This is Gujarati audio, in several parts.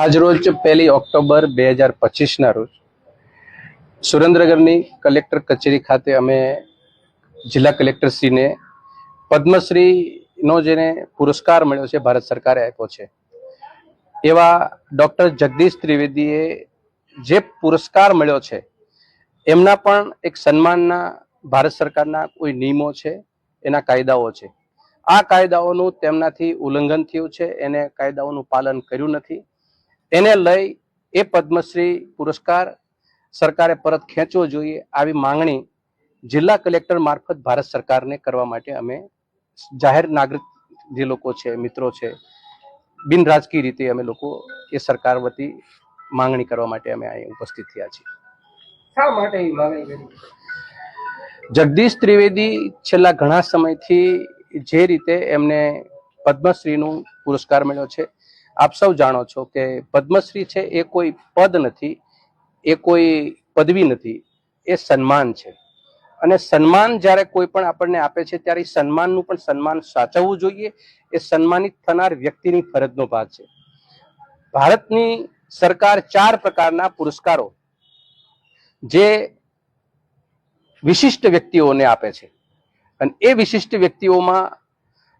આજરોજ પહેલી ઓક્ટોબર બે હજાર પચીસના રોજ સુરેન્દ્રનગરની કલેક્ટર કચેરી ખાતે અમે જિલ્લા કલેક્ટરશ્રીને પદ્મશ્રીનો જેને પુરસ્કાર મળ્યો છે, ભારત સરકારે આપ્યો છે, એવા ડૉક્ટર જગદીશ ત્રિવેદીએ જે પુરસ્કાર મળ્યો છે, એમના પણ એક સન્માનના ભારત સરકારના કોઈ નિયમો છે, એના કાયદાઓ છે. આ કાયદાઓનું તેમનાથી ઉલ્લંઘન થયું છે, એને કાયદાઓનું પાલન કર્યું નથી. એને લઈ એ પદ્મશ્રી પુરસ્કાર સરકારે પરત ખેંચવો જોઈએ આવી માંગણી જિલ્લા કલેક્ટર મારફત ભારત સરકારને કરવા માટે અમે જાહેર નાગરિક જે લોકો છે મિત્રો છે બિન રાજકીય રીતે અમે લોકો એ સરકાર વતી માંગણી કરવા માટે અમે અહીં ઉપસ્થિત થયા છીએ. જગદીશ ત્રિવેદી છેલ્લા ઘણા સમયથી જે રીતે એમને પદ્મશ્રીનું પુરસ્કાર મળ્યો છે આપ સૌ જાણો છો કે પદ્મશ્રી છે એ કોઈ પદ નથી, એ કોઈ પદવી નથી, એ સન્માન છે. અને સન્માન જ્યારે કોઈ પણ આપણને આપે છે ત્યારે સન્માનનું પણ સન્માન સાચવવું જોઈએ, એ સન્માનિત થનાર વ્યક્તિની ફરજનો ભાગ છે. ભારતની સરકાર ચાર પ્રકારના પુરસ્કારો જે વિશિષ્ટ વ્યક્તિઓને આપે છે. અને એ વિશિષ્ટ વ્યક્તિઓમાં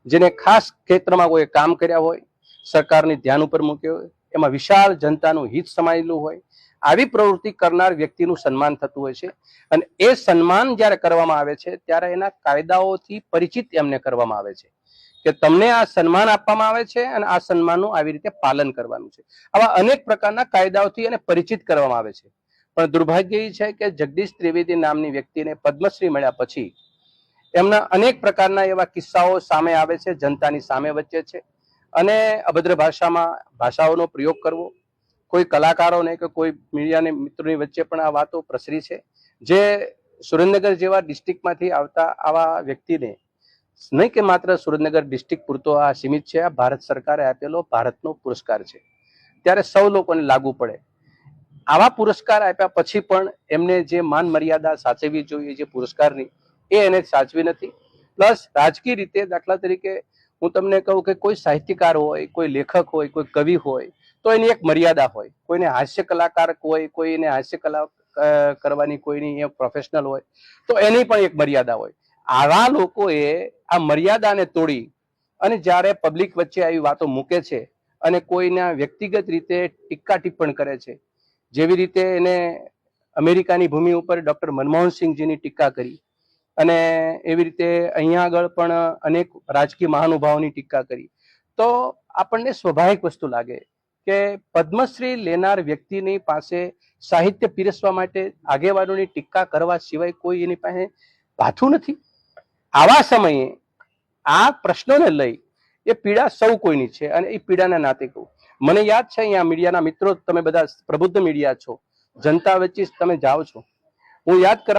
જેને ખાસ ક્ષેત્રમાં કોઈ કામ કર્યા હોય સરકારની ધ્યાન ઉપર મૂક્યો એમાં વિશાળ જનતાનું હિત સમાયેલું હોય, આવી પ્રવૃત્તિ કરનાર વ્યક્તિનું સન્માન થતું હોય છે. અને એ સન્માન જ્યારે કરવામાં આવે છે, ત્યારે એના કાયદાઓથી પરિચિત એમને કરવામાં આવે છે કે તમને આ સન્માન આપવામાં આવે છે અને આ સન્માનનું આવી રીતે પાલન કરવાનું છે. આવા અનેક પ્રકારના કાયદાઓથી એને પરિચિત કરવામાં આવે છે. પણ દુર્ભાગ્ય એ છે કે જગદીશ ત્રિવેદી નામની વ્યક્તિને પદ્મશ્રી મળ્યા પછી એમના અનેક પ્રકારના એવા કિસ્સાઓ સામે આવે છે, જનતાની સામે વચ્ચે છે. અને અભદ્ર ભાષામાં ભાષાઓનો પ્રયોગ કરવો. કોઈ કલાકારોને કે કોઈ મીડિયાને મિત્રોની વચ્ચે પણ આ વાતો પ્રસરી છે. જે સુરેન્દ્રનગર જેવા ડિસ્ટ્રિક્ટમાંથી આવતા આવા વ્યક્તિને નહીં કે માત્ર સુરેન્દ્રનગર ડિસ્ટ્રિક્ટ પૂરતો આ સીમિત છે, આ ભારત સરકારે આપેલો ભારતનો પુરસ્કાર છે. ત્યારે સૌ લોકોને લાગુ પડે. આવા પુરસ્કાર આપ્યા પછી પણ એમને જે માન મર્યાદા સાચવવી જોઈએ, જે પુરસ્કારની, એ એને સાચવી નથી. પ્લસ રાજકીય રીતે દાખલા તરીકે હું તમને કહું કે કોઈ સાહિત્યકાર હોય, કોઈ લેખક હોય, કોઈ કવિ હોય, તો એની એક મર્યાદા હોય. કોઈને હાસ્ય કલાકાર હોય કોઈને હાસ્ય કલા કરવાની કોઈની પ્રોફેશનલ હોય, તો એની પણ એક મર્યાદા હોય. આવા લોકોએ આ મર્યાદાને તોડી અને જ્યારે પબ્લિક વચ્ચે આવી વાતો મૂકે છે અને કોઈના વ્યક્તિગત રીતે ટીકા ટિપ્પણ કરે છે, જેવી રીતે એને અમેરિકાની ભૂમિ ઉપર ડોક્ટર મનમોહનસિંહજીની ટીકા કરી અને એવી રીતે અહીંયા આગળ પણ અનેક રાજકીય મહાનુભાવોની ટીકા કરી. તો આપણને સ્વાભાવિક વસ્તુ લાગે કે પદ્મશ્રી લેનાર વ્યક્તિની પાસે સાહિત્ય પીરસવા માટે આગેવાનોની ટીકા કરવા સિવાય કોઈ એની પાસે ભાથું નથી? આવા સમયે આ પ્રશ્નોને લઈ એ પીડા સૌ કોઈની છે અને એ પીડાના નાતે કહું. મને યાદ છે અહીંયા મીડિયાના મિત્રો, તમે બધા પ્રબુદ્ધ મીડિયા છો. જનતા વચ્ચે તમે જાઓ છો. હું યાદ કરા